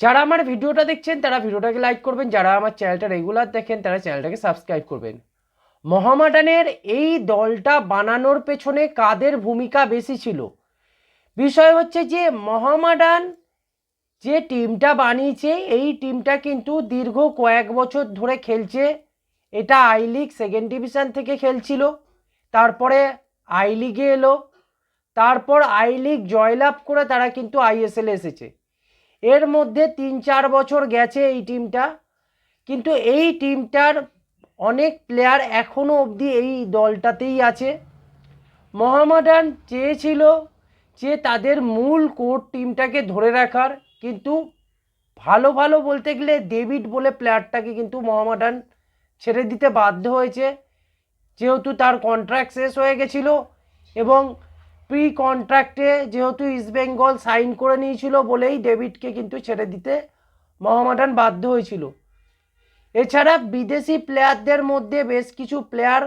যারা আমার ভিডিওটা দেখছেন, তারা ভিডিওটাকে লাইক করবেন। যারা আমার চ্যানেলটা রেগুলার দেখেন, তারা চ্যানেলটাকে সাবস্ক্রাইব করবেন। মহামাডানের এই দলটা বানানোর পেছনে কাদের ভূমিকা বেশি ছিল? বিষয় হচ্ছে যে, মহামাডান যে টিমটা বানিয়েছে, এই টিমটা কিন্তু দীর্ঘ কয়েক বছর ধরে খেলছে। এটা আই লিগ সেকেন্ড ডিভিশন থেকে খেলছিল। তারপরে আই লিগে এলো। তারপর আই লিগ জয়লাভ করে তারা কিন্তু আইএসএলে এসেছে। এর মধ্যে তিন চার বছর গেছে এই টিমটা। কিন্তু এই টিমটার অনেক প্লেয়ার এখনও অবধি এই দলটাতেই আছে। মোহামেডান চেয়েছিল যে তাদের মূল কোর টিমটাকে ধরে রাখার, কিন্তু ভালো ভালো বলতে গেলে ডেভিড বলে প্লেয়ারটাকে কিন্তু মোহামেডান ছেড়ে দিতে বাধ্য হয়েছে। যেহেতু তার কন্ট্রাক্ট শেষ হয়ে গেছিল এবং প্রি কন্ট্রাক্টে যেহেতু ইস্টবেঙ্গল সাইন করে নিয়েছিল বলেই ডেভিডকে কিন্তু ছেড়ে দিতে মোহামেডান বাধ্য হয়েছিল। এছাড়া বিদেশি প্লেয়ারদের মধ্যে বেশ কিছু প্লেয়ার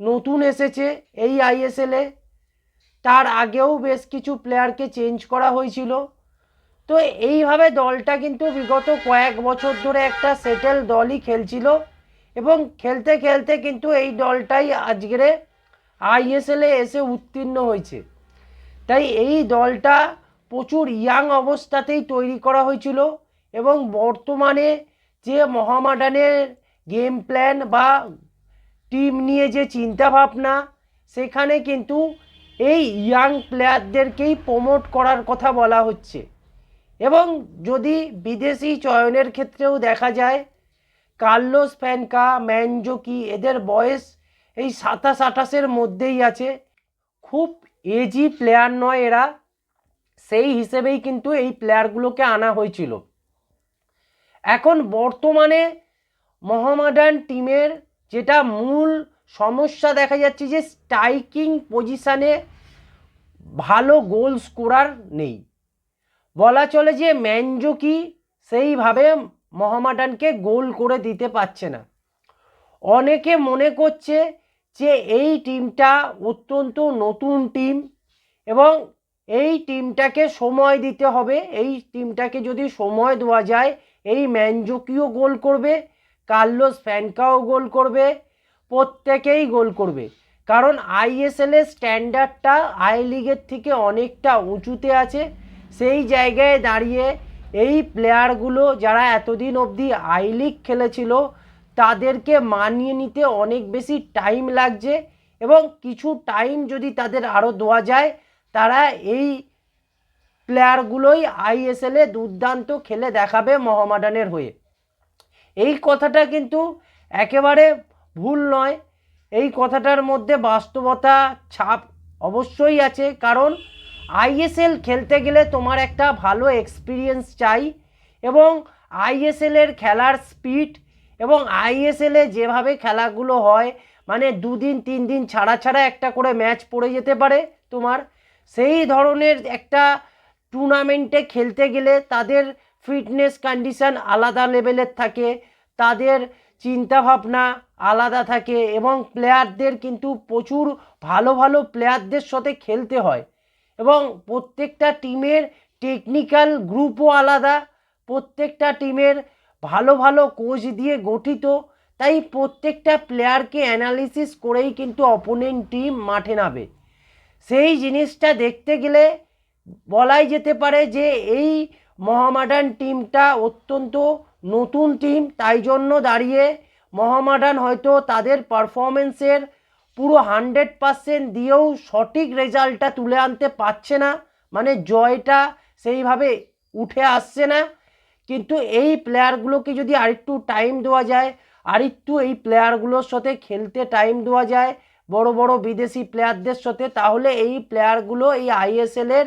নতুন এসেছে এই আইএসএলে তার আগেও বেশ কিছু প্লেয়ারকে চেঞ্জ করা হয়েছিল। তো এইভাবে দলটা কিন্তু বিগত কয়েক বছর ধরে একটা সেটেল দলই খেলছিল এবং খেলতে খেলতে কিন্তু এই দলটাই আজকের আইএসএলে এসে উত্তীর্ণ হয়েছে। তাই এই দলটা প্রচুর ইয়াং অবস্থাতেই তৈরি করা হয়েছিল এবং বর্তমানে যে মহামাডানের গেম প্ল্যান বা টিম নিয়ে যে চিন্তাভাবনা, সেখানে কিন্তু এই ইয়াং প্লেয়ারদেরকেই প্রমোট করার কথা বলা হচ্ছে। এবং যদি বিদেশি চয়নের ক্ষেত্রেও দেখা যায়, কার্লোস ফ্যানকা, ম্যানজোকি, এদের বয়স এই সাতাশ আঠাশের মধ্যেই আছে। খুব এজি প্লেয়ার নয় এরা। সেই হিসেবেই কিন্তু এই প্লেয়ারগুলোকে আনা হয়েছিল। এখন বর্তমানে মোহামেডান টিমের যেটা মূল সমস্যা দেখা যাচ্ছে যে স্ট্রাইকিং পজিশানে ভালো গোল স্কোরার নেই। বলা চলে যে ম্যানজোকি সেইভাবে মোহামেডানকে গোল করে দিতে পারছে না। অনেকে মনে করছে যে এই টিমটা অত্যন্ত নতুন টিম এবং এই টিমটাকে সময় দিতে হবে, এই টিমটাকে যদি সময় দেওয়া যায়, এই ম্যানজোকিও গোল করবে, কার্লোস ফ্যানকাও গোল করবে, প্রত্যেকেই গোল করবে। কারণ আইএসএলের স্ট্যান্ডার্ডটা আই লিগের থেকে অনেকটা উঁচুতে আছে। সেই জায়গায় দাঁড়িয়ে এই প্লেয়ারগুলো যারা এতদিন অবধি আই লিগ খেলেছিল তাদেরকে মানিয়ে নিতে অনেক বেশি টাইম লাগছে এবং কিছু টাইম যদি তাদের আরও দেওয়া যায়, তারা এই প্লেয়ারগুলোই আইএসএলে দুর্দান্ত খেলে দেখাবে মোহামেডানের হয়ে। এই কথাটা কিন্তু একেবারে ভুল নয়। এই কথাটার মধ্যে বাস্তবতা ছাপ অবশ্যই আছে, কারণ আইএসএল খেলতে গেলে তোমার একটা ভালো এক্সপিরিয়েন্স চাই এবং আইএসএলের খেলার স্পিড এবং আইএসএলে যেভাবে খেলাগুলো হয় মানে দুদিন তিন দিন ছাড়া ছাড়া একটা করে ম্যাচ পড়ে যেতে পারে তোমার। সেই ধরনের একটা টুর্নামেন্টে খেলতে গেলে তাদের ফিটনেস কন্ডিশন আলাদা লেভেলের থাকে, তাদের চিন্তাভাবনা আলাদা থাকে এবং প্লেয়ারদের কিন্তু প্রচুর ভালো ভালো প্লেয়ারদের সাথে খেলতে হয়। এবং প্রত্যেকটা টিমের টেকনিক্যাল গ্রুপও আলাদা, প্রত্যেকটা টিমের ভালো ভালো কোচ দিয়ে গঠিত, তাই প্রত্যেকটা প্লেয়ারকে অ্যানালিসিস করেই কিন্তু অপোনেন্ট টিম মাঠে নামে। সেই জিনিসটা দেখতে গেলে বলাই যেতে পারে যে এই মহামাডান টিমটা অত্যন্ত নতুন টিম তাই জন্য দাঁড়িয়ে মহামাডান হয়তো তাদের পারফরমেন্সের পুরো হান্ড্রেড পারসেন্ট দিয়েও সঠিক রেজাল্টটা তুলে আনতে পারছে না মানে জয়টা সেইভাবে উঠে আসছে না। কিন্তু এই প্লেয়ারগুলোকে যদি আরেকটু টাইম দেওয়া যায়, আরেকটু এই প্লেয়ারগুলোর সাথে খেলতে টাইম দেওয়া যায়, বড় বড় বিদেশি প্লেয়ারদের সাথে, তাহলে এই প্লেয়ারগুলো এই আইএসএলের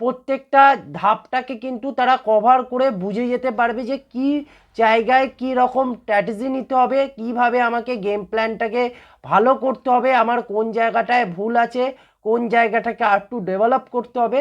প্রত্যেকটা ধাপটাকে কিন্তু তারা কভার করে বুঝে যেতে পারবে যে কি জায়গায় কি রকম স্ট্র্যাটেজি নিতে হবে, কীভাবে আমাকে গেম প্ল্যানটাকে ভালো করতে হবে, আমার কোন জায়গাটায় ভুল আছে, কোন জায়গাটাকে আর একটু ডেভেলপ করতে হবে,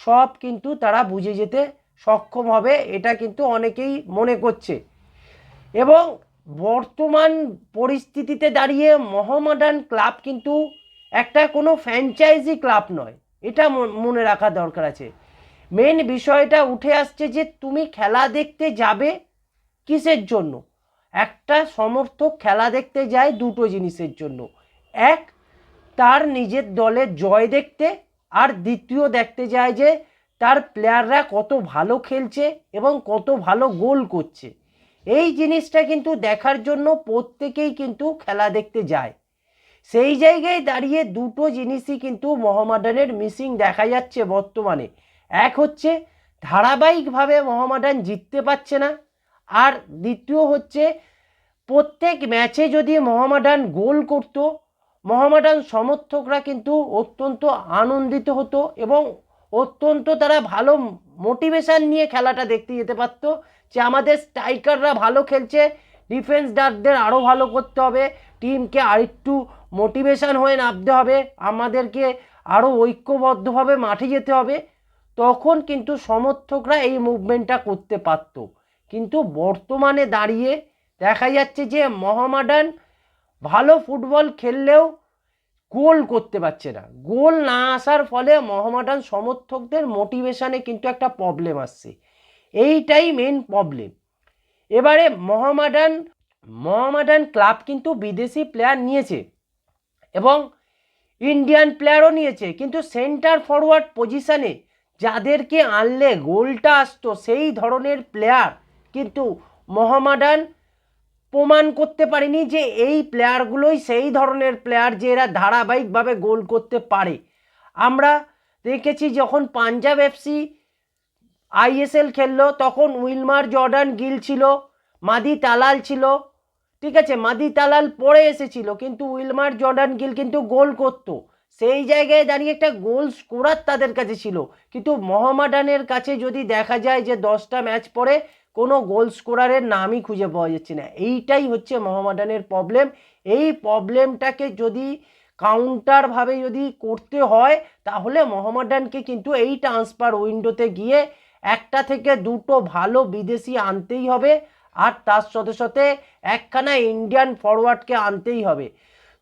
সব কিন্তু তারা বুঝে যেতে সক্ষম হবে, এটা কিন্তু অনেকেই মনে করছে। এবং বর্তমান পরিস্থিতিতে দাঁড়িয়ে মোহামেডান ক্লাব কিন্তু একটা কোনো ফ্র্যাঞ্চাইজি ক্লাব নয়, এটা মনে রাখা দরকার আছে। মেন বিষয়টা উঠে আসছে যে তুমি খেলা দেখতে যাবে কিসের জন্য? একটা সমর্থক খেলা দেখতে যায় দুটো জিনিসের জন্য। এক, তার নিজের দলের জয় দেখতে, আর দ্বিতীয় দেখতে যায় যে তার প্লেয়াররা কত ভালো খেলছে এবং কত ভালো গোল করছে। এই জিনিসটা কিন্তু দেখার জন্য প্রত্যেকেই কিন্তু খেলা দেখতে যায়। সেই জায়গায় দাঁড়িয়ে দুটো জিনিসই কিন্তু মোহামেডানের মিসিং দেখা যাচ্ছে বর্তমানে। এক হচ্ছে, ধারাবাহিকভাবে মোহামেডান জিততে পারছে না। আর দ্বিতীয় হচ্ছে, প্রত্যেক ম্যাচে যদি মোহামেডান গোল করত, মোহামেডান সমর্থকরা কিন্তু অত্যন্ত আনন্দিত হতো এবং অত্যন্ত তারা ভালো মোটিভেশান নিয়ে খেলাটা দেখতে যেতে পারতো যে আমাদের স্ট্রাইকাররা ভালো খেলছে ডিফেন্সদারদের আরও ভালো করতে হবে টিমকে আরেকটু মোটিভেশান হয়ে নামতে হবে, আমাদেরকে আরও ঐক্যবদ্ধভাবে মাঠে যেতে হবে। তখন কিন্তু সমর্থকরা এই মুভমেন্টটা করতে পারত। কিন্তু বর্তমানে দাঁড়িয়ে দেখা যাচ্ছে যে মহামাডান ভালো ফুটবল খেললেও গোল করতে পারছে না। গোল না আসার ফলে মহামাডান সমর্থকদের মোটিভেশানে কিন্তু একটা প্রবলেম আসছে। এইটাই মেন প্রবলেম এবারে মহামাডান মহামাডান ক্লাব কিন্তু বিদেশি প্লেয়ার নিয়েছে এবং ইন্ডিয়ান প্লেয়ারও নিয়েছে। কিন্তু সেন্টার ফরওয়ার্ড পজিশানে যাদেরকে আনলে গোলটা আসতো, সেই ধরনের প্লেয়ার কিন্তু মহামাডান প্রমাণ করতে পারেনি যে এই প্লেয়ারগুলোই সেই ধরনের প্লেয়ার যে এরা ধারাবাহিকভাবে গোল করতে পারে। আমরা দেখেছি যখন পাঞ্জাব এফসি আইএসএল খেললো, তখন উইলমার জর্ডান গিল ছিল, মাদি তালাল ছিল, ঠিক আছে, মাদি তালাল পড়ে এসেছিল, কিন্তু উইলমার জর্ডান গিল কিন্তু গোল করতো। সেই জায়গায় দাঁড়িয়ে একটা গোল স্কোরার তাদের কাছে ছিল। কিন্তু মোহামেডানের কাছে যদি দেখা যায় যে দশটা ম্যাচ পরে কোনো গোল স্কোরারের নামই খুঁজে পাওয়া যাচ্ছে না। এইটাই হচ্ছে মোহামেডানের প্রবলেম এই প্রবলেমটাকে যদি কাউন্টারভাবে যদি করতে হয়, তাহলে মোহামেডানকে কিন্তু এই ট্রান্সফার উইন্ডোতে গিয়ে একটা থেকে দুটো ভালো বিদেশি আনতেই হবে। আর তার সাথে সাথে একখানা ইন্ডিয়ান ফরওয়ার্ডকে আনতেই হবে।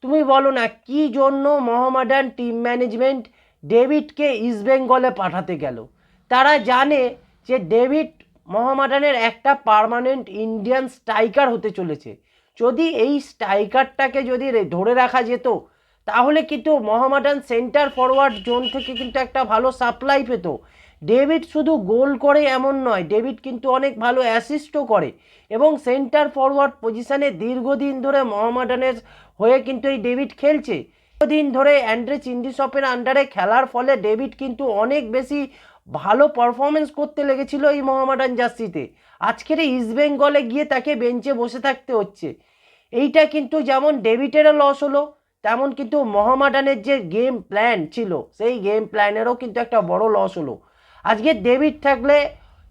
তুমি বলো না, কি জন্য মোহামেডান টিম ম্যানেজমেন্ট ডেভিডকে ইস্টবেঙ্গলে পাঠাতে গেল? তারা জানে যে ডেভিড মোহামেডানের একটা পার্মানেন্ট ইন্ডিয়ান স্ট্রাইকার হতে চলেছে। যদি এই স্ট্রাইকারটাকে যদি ধরে রাখা যেত, তাহলে কিন্তু মহামাডান সেন্টার ফরওয়ার্ড জোন থেকে কিন্তু একটা ভালো সাপ্লাই পেত। ডেভিড শুধু গোল করে এমন নয়, ডেভিড কিন্তু অনেক ভালো অ্যাসিস্টও করে এবং সেন্টার ফরওয়ার্ড পজিশানে দীর্ঘদিন ধরে মহামাডানের হয়ে কিন্তু এই ডেভিড খেলছে। দীর্ঘদিন ধরে অ্যান্ড্রে চিন্ডিসপের আন্ডারে খেলার ফলে ডেভিড কিন্তু অনেক বেশি ভালো পারফরমেন্স করতে লেগেছিল এই মোহামেডান জার্সিতে। আজকের এই ইস্টবেঙ্গলে গিয়ে তাকে বেঞ্চে বসে থাকতে হচ্ছে। এইটা কিন্তু যেমন ডেভিডেরও লস হলো, তেমন কিন্তু মোহামেডানের যে গেম প্ল্যান ছিল, সেই গেম প্ল্যানেরও কিন্তু একটা বড় লস হলো। আজকে ডেভিড থাকলে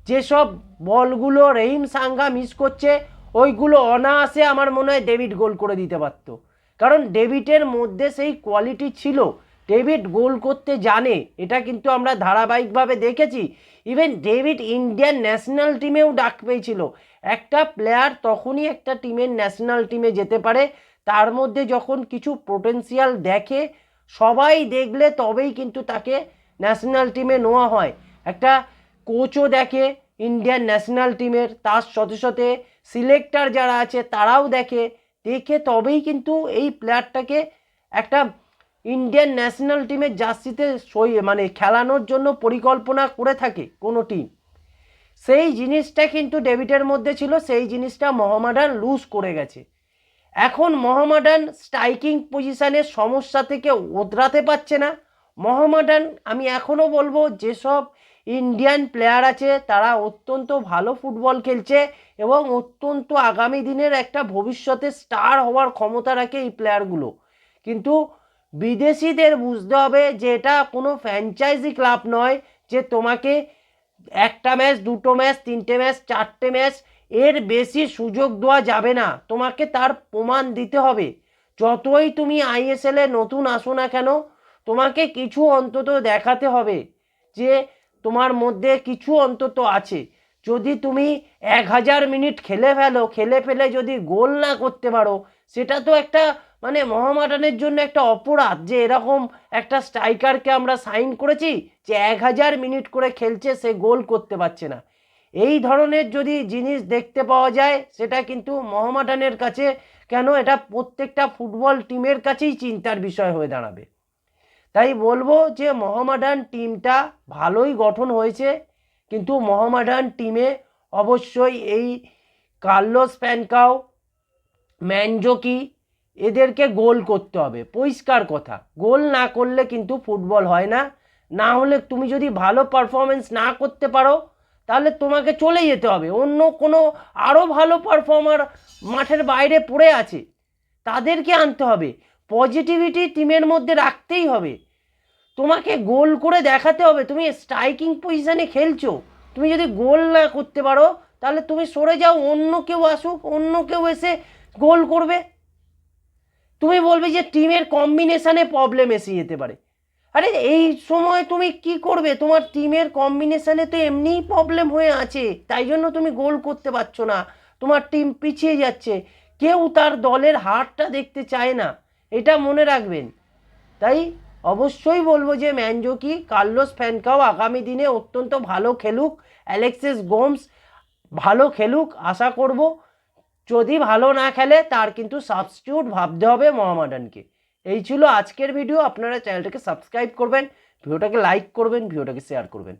যেসব বলগুলো রহিম সাঙ্গা মিস করছে, ওইগুলো অনায়াসে আমার মনে হয় ডেভিড গোল করে দিতে পারত। কারণ ডেভিডের মধ্যে সেই কোয়ালিটি ছিল। ডেভিড গোল করতে জানে, এটা কিন্তু আমরা ধারাবাহিকভাবে দেখেছি। ইভেন ডেভিড ইন্ডিয়ান ন্যাশনাল টিমেও ডাক পেয়েছিল। একটা প্লেয়ার তখনই একটা টিমের ন্যাশনাল টিমে যেতে পারে, তার মধ্যে যখন কিছু পোটেন্সিয়াল দেখে, সবাই দেখলে তবেই কিন্তু তাকে ন্যাশনাল টিমে নেওয়া হয়। একটা কোচও দেখে ইন্ডিয়ান ন্যাশনাল টিমের, তার সাথে সাথে সিলেক্টার যারা আছে তারাও দেখে দেখে তবেই কিন্তু এই প্লেয়ারটাকে একটা ইন্ডিয়ান ন্যাশনাল টিমের জার্সিতে সই মানে খেলানোর জন্য পরিকল্পনা করে থাকে কোনো টিম সেই জিনিসটা কিন্তু ডেভিডের মধ্যে ছিল, সেই জিনিসটা মোহামেডান লুজ করে গেছে। এখন মোহামেডান স্ট্রাইকিং পজিশানের সমস্যা থেকে ওদরাতে পারছে না। মোহামেডান, আমি এখনও বলব, যেসব ইন্ডিয়ান প্লেয়ার আছে, তারা অত্যন্ত ভালো ফুটবল খেলছে এবং অত্যন্ত আগামী দিনের একটা ভবিষ্যতে স্টার হওয়ার ক্ষমতা রাখে এই প্লেয়ারগুলো কিন্তু বিদেশিদের বুঝতে হবে যে এটা কোনো ফ্র্যাঞ্চাইজি ক্লাব নয় যে তোমাকে একটা ম্যাচ, দুটো ম্যাচ, তিনটে ম্যাচ, চারটে ম্যাচ, এর বেশি সুযোগ দেওয়া যাবে না। তোমাকে তার প্রমাণ দিতে হবে। যতই তুমি আইএসএলে নতুন আসো না কেন, তোমাকে কিছু অন্তত দেখাতে হবে যে তোমার মধ্যে কিছু অন্তত আছে। যদি তুমি এক হাজার মিনিট খেলে ফেলো, খেলে ফেলে যদি গোল না করতে পারো, সেটা তো একটা মানে মোহামেডানের জন্য একটা অপরাধ যে এরকম একটা স্ট্রাইকারকে আমরা সাইন করেছি যে এক হাজার মিনিট করে খেলছে, সে গোল করতে পারছে না। এই ধরনের যদি জিনিস দেখতে পাওয়া যায়, সেটা কিন্তু মোহামেডানের কাছে কেন এটা প্রত্যেকটা ফুটবল টিমের কাছেই চিন্তার বিষয় হয়ে দাঁড়াবে। তাই বলব যে মহামাডান টিমটা ভালোই গঠন হয়েছে, কিন্তু মহামাডান টিমে অবশ্যই এই কার্লোস প্যানকাও, ম্যানজোকি এদেরকে গোল করতে হবে। পরিষ্কার কথা। গোল না করলে কিন্তু ফুটবল হয় না। না হলে তুমি যদি ভালো পারফরমেন্স না করতে পারো, তাহলে তোমাকে চলে যেতে হবে। অন্য কোনো আরও ভালো পারফর্মার মাঠের বাইরে পড়ে আছে, তাদেরকে আনতে হবে। পজিটিভিটি টিমের মধ্যে রাখতেই হবে। তোমাকে গোল করে দেখাতে হবে। তুমি স্ট্রাইকিং পজিশানে খেলছো। তুমি যদি গোল না করতে পারো, তাহলে তুমি সরে যাও। অন্য কেউ আসুক, অন্য কেউ এসে গোল করবে। তুমি বলবে যে টিমের কম্বিনেশনে প্রবলেম এসে যেতে পারে। আরে, এই সময় তুমি কি করবে? তোমার টিমের কম্বিনেশনে তো এমনিই প্রবলেম হয়ে আছে। তাই জন্য তুমি গোল করতে পারছ না। তোমার টিম পিছিয়ে যাচ্ছে। কেউ তার দলের হারটা দেখতে চায় না। এটা মনে রাখবেন। তাই অবশ্যই বলব যে ম্যানজোকি কার্লোস ফ্যানকাও আগামী দিনে অত্যন্ত ভালো খেলুক। অ্যালেক্সিস গোমস ভালো খেলুক, আশা করব। যদি ভালো না খেলে, তার কিন্তু সাবস্টিউট ভাবতে হবে মহামাডানকে এই ছিল আজকের ভিডিও আপনারা চ্যানেলটাকে সাবস্ক্রাইব করবেন ভিডিওটাকে লাইক করবেন ভিডিওটাকে শেয়ার করবেন।